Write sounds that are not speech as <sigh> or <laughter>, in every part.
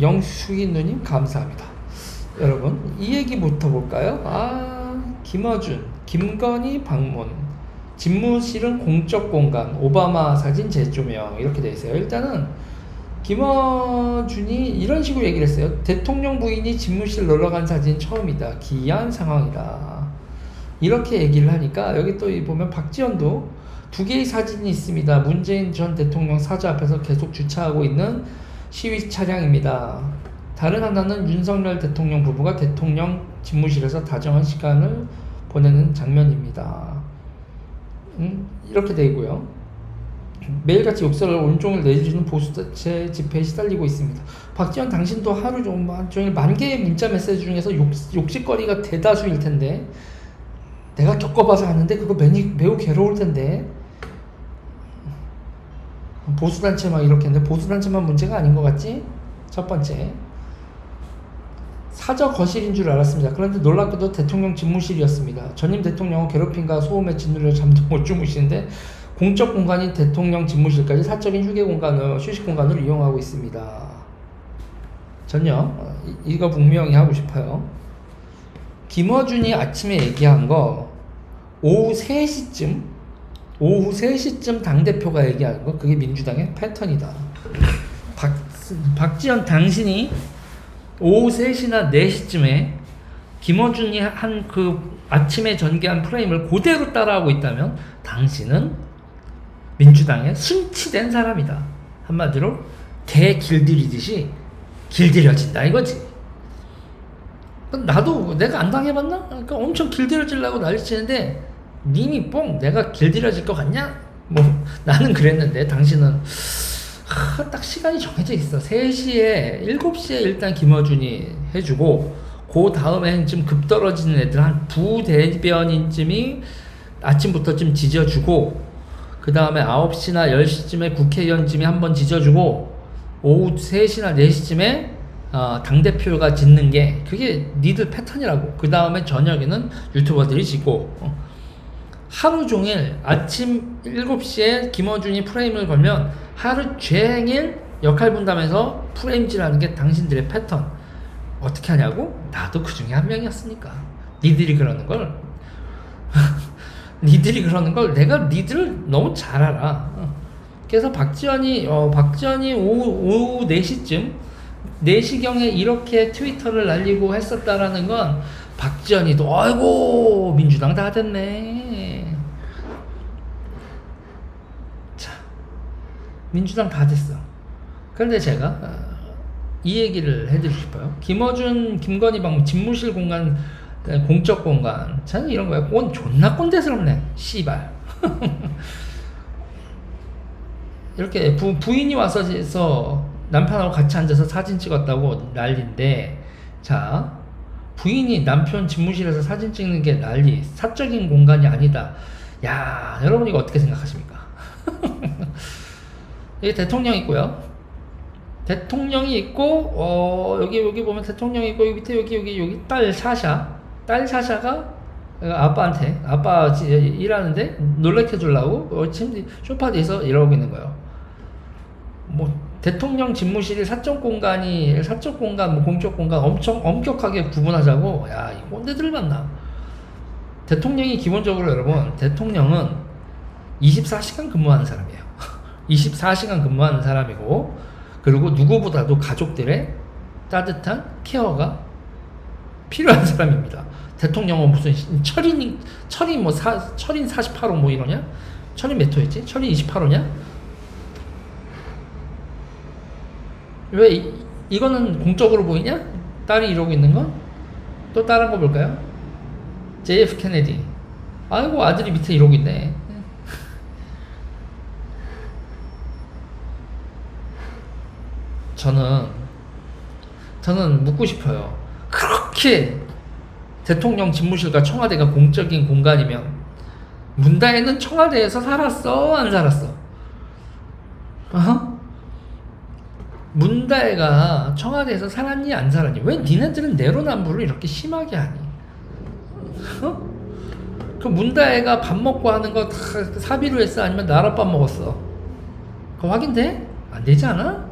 영숙이 누님 감사합니다. 여러분 이 얘기부터 볼까요? 아 김어준, 김건희 방문, 집무실은 공적 공간, 오바마 사진 재조명 이렇게 돼 있어요. 일단은 김어준이 이런 식으로 얘기를 했어요. 대통령 부인이 집무실 놀러 간 사진 처음이다. 기이한 상황이다. 이렇게 얘기를 하니까 여기 또이 보면 박지원도 두 개의 사진이 있습니다. 문재인 전 대통령 사저 앞에서 계속 주차하고 있는 시위 차량입니다. 다른 하나는 윤석열 대통령 부부가 대통령 집무실에서 다정한 시간을 보내는 장면입니다. 음, 이렇게 되고요. 매일같이 욕설을 온종일 내주는 보수체 집회에 시달리고 있습니다. 박지원 당신도 하루 종일 만 개의 문자 메시지 중에서 욕, 욕짓거리가 대다수일 텐데 내가 겪어봐서 아는데 그거 매우, 매우 괴로울 텐데 보수단체 막 이렇게 했는데 보수단체만 문제가 아닌 것 같지? 첫 번째 사저 거실인 줄 알았습니다. 그런데 놀랍게도 대통령 집무실이었습니다. 전임 대통령은 괴롭힘과 소음에 짓눌려 잠도 못 주무시는데 공적 공간인 대통령 집무실까지 사적인 휴게 공간을 휴식 공간으로 이용하고 있습니다. 전요 어, 이- 이거 분명히 하고 싶어요. 김어준이 아침에 얘기한 거 오후 3시쯤 오후 3시쯤 당대표가 얘기하는 거 그게 민주당의 패턴이다. 박, 박지원 당신이 오후 3시나 4시쯤에 김어준이 한 그 아침에 전개한 프레임을 그대로 따라하고 있다면 당신은 민주당의 순치된 사람이다. 한마디로 개 길들이듯이 길들여진다 이거지. 나도 내가 안 당해봤나? 그러니까 엄청 길들여지려고 난리 치는데 님이 뽕 내가 길들여질 것 같냐? 뭐 <laughs> 나는 그랬는데 당신은 하, 딱 시간이 정해져 있어 3시에 7시에 일단 김어준이 해주고 그 다음에 좀급 떨어지는 애들 한 부대변인쯤이 아침부터 좀 지져주고 그 다음에 9시나 10시쯤에 국회의원쯤이 한번 지져주고 오후 3시나 4시쯤에 어, 당대표가 짓는 게 그게 니들 패턴이라고 그 다음에 저녁에는 유튜버들이 짓고 어. 하루 종일 아침 7시에 김어준이 프레임을 걸면 하루 종일 역할 분담해서 프레임질하는 게 당신들의 패턴. 어떻게 하냐고? 나도 그 중에 한 명이었으니까. 니들이 그러는 걸. <laughs> 니들이 그러는 걸. 내가 니들을 너무 잘 알아. 어. 그래서 박지원이 어, 박지원이 오후, 오후 4시쯤 4시경에 이렇게 트위터를 날리고 했었다라는 건 박지원이도 아이고 민주당 다 됐네 자 민주당 다 됐어. 그런데 제가 어, 이 얘기를 해드리고 싶어요. 김어준 김건희 방 집무실 공간 에, 공적 공간. 저는 이런 거야 꼰 존나 꼰대스럽네. 씨발. <laughs> 이렇게 부, 부인이 와서 남편하고 같이 앉아서 사진 찍었다고 난리인데 자 부인이 남편 집무실에서 사진 찍는 게 난리. 사적인 공간이 아니다. 야 여러분 이거 어떻게 생각하십니까 여기 대통령 있고요 대통령이 있고 어 여기 여기 보면 대통령이 있고 여기 밑에 여기 여기 여기 딸 샤샤 딸 샤샤가 아빠한테 아빠 지- 일하는데 놀래켜 주려고 어, 침대 소파 뒤에서 이러고 있는 거예요. 뭐 대통령 집무실이 사적 공간이 사적 공간, 뭐 공적 공간 엄청 엄격하게 구분하자고 야 이 꼰대들 만나. 대통령이 기본적으로 여러분 대통령은 24시간 근무하는 사람이에요. 24시간 근무하는 사람이고 그리고 누구보다도 가족들의 따뜻한 케어가 필요한 <laughs> 사람입니다. 대통령은 무슨 철인 철인 뭐 사, 철인 48호 뭐 이러냐? 철인 몇 호였지? 철인 28호냐? 왜 이, 이거는 공적으로 보이냐? 딸이 이러고 있는 건? 또 다른 거 볼까요? JF 케네디. 아이고 아들이 밑에 이러고 있네. 저는 저는 묻고 싶어요. 그렇게 대통령 집무실과 청와대가 공적인 공간이면 문다혜는 청와대에서 살았어 안 살았어? 어? 문다혜가 청와대에서 살았니 안 살았니? 왜 니네들은 내로남불을 이렇게 심하게 하니? 어? 그 문다혜가 밥 먹고 하는 거 다 사비로 했어 아니면 나랏밥 먹었어? 그거 확인돼? 안 되지 않아?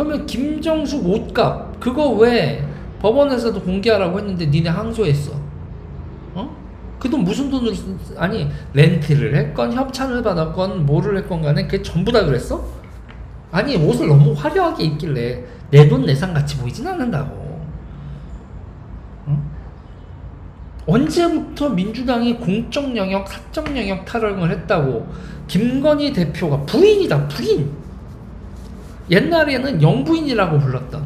그러면 김정숙 옷값 그거 왜 법원에서도 공개하라고 했는데 니네 항소했어? 어? 그 돈 무슨 돈으로 쓰, 아니 렌트를 했건 협찬을 받았건 뭐를 했건 간에 그게 전부 다 그랬어? 아니 옷을 너무 화려하게 입길래 내 돈 내산 같이 보이진 않는다고 어? 언제부터 민주당이 공적 영역, 사적 영역 타령을 했다고 김건희 대표가 부인이다 부인 옛날에는 영부인이라고 불렀던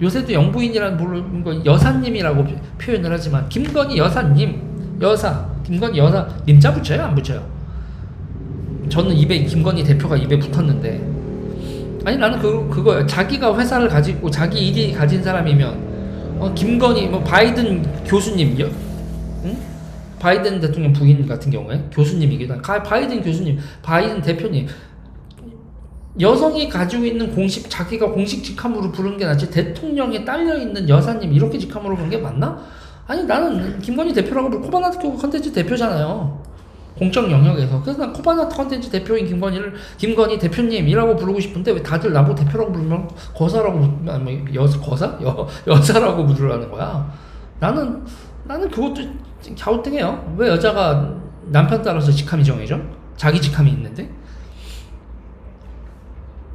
요새도 영부인이라는 부르는 거 여사님이라고 표- 표현을 하지만 김건희 여사님 여사 김건희 여사 님자 붙여요? 안 붙여요? 저는 입에 김건희 대표가 입에 붙었는데. 아니 나는 그 그거야 자기가 회사를 가지고 자기 일이 가진 사람이면 어, 김건희 뭐 바이든 교수님 여, 응? 바이든 대통령 부인 같은 경우에 교수님이기도 한 가- 바이든 교수님 바이든 대표님 여성이 가지고 있는 공식 자기가 공식 직함으로 부르는 게 낫지 대통령에 딸려 있는 여사님 이렇게 직함으로 부르는 게 맞나? 아니 나는 김건희 대표라고 부르 코바나트 컨텐츠 대표잖아요. 공적 영역에서 그래서 난 코바나트 컨텐츠 대표인 김건희를 김건희 대표님이라고 부르고 싶은데 왜 다들 나보고 대표라고 부르면 거사라고 부- 아니 뭐여 거사 여 <laughs> 여사라고 부르라는 거야. 나는 나는 그것도 갸우뚱해요. 왜 여자가 남편 따라서 직함이 정해져? 자기 직함이 있는데?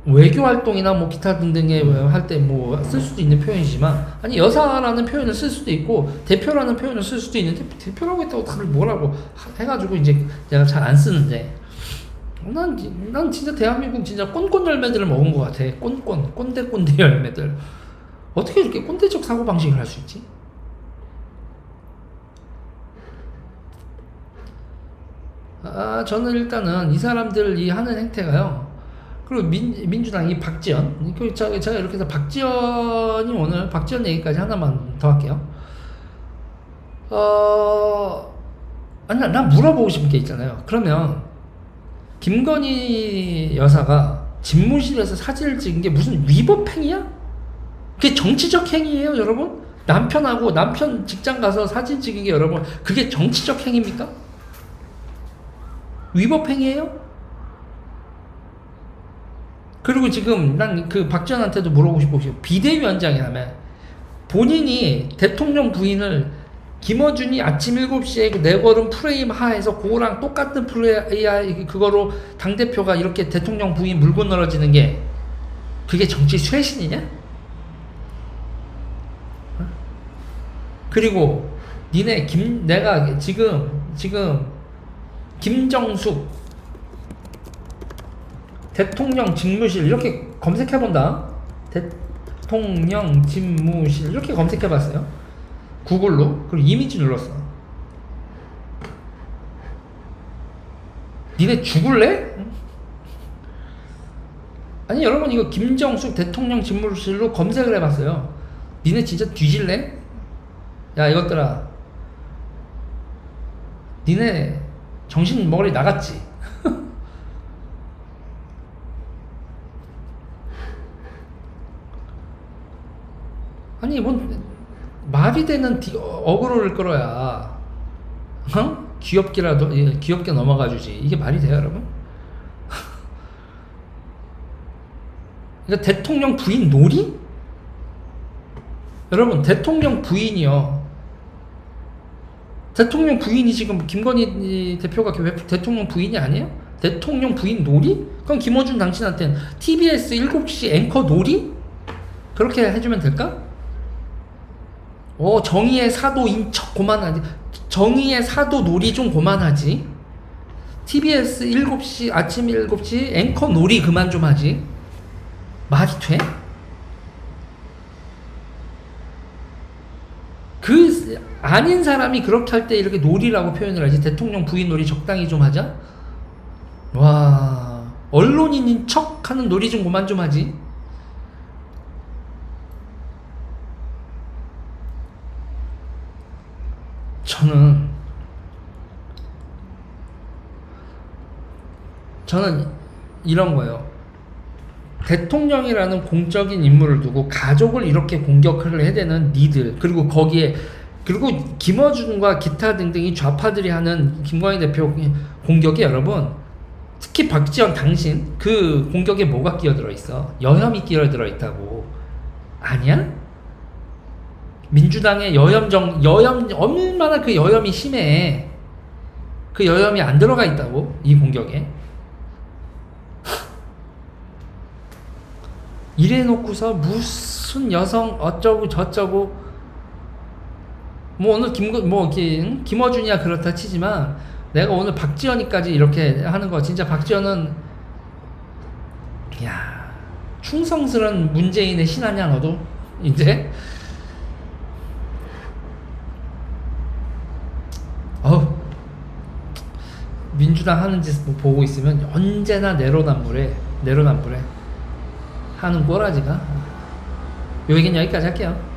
외교 활동이나 뭐 기타 등등의 할때 뭐 쓸 수도 있는 표현이지만 아니 여사라는 표현을 쓸 수도 있고 대표라는 표현을 쓸 수도 있는데 대표라고 했다고 다들 뭐라고 하- 해가지고 이제 내가 잘 안 쓰는데 난, 난 진짜 대한민국 진짜 꼰꼰 열매들을 먹은 것 같아 꼰꼰 꼰대 꼰대 열매들 어떻게 이렇게 꼰대적 사고 방식을 할 수 있지? 아 저는 일단은 이 사람들이 하는 행태가요. 그리고 민, 민주당 이 박지원 그 제가, 제가 이렇게 해서 박지원이 오늘 박지원 얘기까지 하나만 더 할게요. 어 아니 나, 나 물어보고 싶은 게 있잖아요. 그러면 김건희 여사가 집무실에서 사진을 찍은 게 무슨 위법행위야? 그게 정치적 행위예요, 여러분? 남편하고 남편 직장 가서 사진 찍은 게 여러분 그게 정치적 행위입니까? 위법행위예요? 그리고 지금 난 그 박지원한테도 물어보고 싶고 비대위원장이라면 본인이 대통령 부인을 김어준이 아침 7시에 그 네걸음 프레임 하에서 그거랑 똑같은 프레임 그거로 당대표가 이렇게 대통령 부인 물고 늘어지는 게 그게 정치 쇄신이냐? 어? 그리고 니네 김 내가 지금 지금 김정숙 대통령 집무실 이렇게 검색해 본다. 대통령 집무실 이렇게 검색해 봤어요. 구글로 그리고 이미지 눌렀어. 니네 죽을래? 아니 여러분 이거 김정숙 대통령 집무실로 검색을 해봤어요. 니네 진짜 뒤질래? 야 이것들아. 니네 정신 머리 나갔지? 아니 뭔 말이 되는 디, 어그로를 끌어야 어? 귀엽게라도 예, 귀엽게 넘어가 주지 이게 말이 돼요 여러분? <laughs> 그러니까 대통령 부인 놀이? 여러분 대통령 부인이요 대통령 부인이 지금 김건희 대표가 왜 대통령 부인이 아니에요? 대통령 부인 놀이? 그럼 김어준 당신한테는 TBS 7시 앵커 놀이? 그렇게 해주면 될까? 어 정의의 사도 인 척 고만하지. 정의의 사도 놀이 좀 고만하지. TBS 7시 아침 7시 앵커 놀이 그만 좀 하지. 말이 돼? 그 아닌 사람이 그렇게 할 때 이렇게 놀이라고 표현을 하지. 대통령 부인 놀이 적당히 좀 하자. 와 언론인인 척 하는 놀이 좀 그만 좀 하지 저는 저는 이런 거예요. 대통령이라는 공적인 인물을 두고 가족을 이렇게 공격을 해야 되는 니들 그리고 거기에 그리고 김어준과 기타 등등이 좌파들이 하는 김광희 대표 공격이 여러분 특히 박지원 당신 그 공격에 뭐가 끼어들어 있어? 여혐이 끼어들어 있다고 아니야? 민주당의 여혐정 여혐 얼마나 그 여혐이 심해. 그 여혐이 안 들어가 있다고? 이 공격에? <laughs> 이래 놓고서 무슨 여성 어쩌고 저쩌고. 뭐 오늘 김뭐 김, 김어준이야 그렇다 치지만 내가 오늘 박지연이까지 이렇게 하는 거 진짜 박지연은 야 충성스러운 문재인의 신하냐 너도? 이제 어우 민주당 하는 짓뭐 보고 있으면 언제나 내로남불에 내로남불에 하는 꼬라지가 요 얘기는 여기까지 할게요.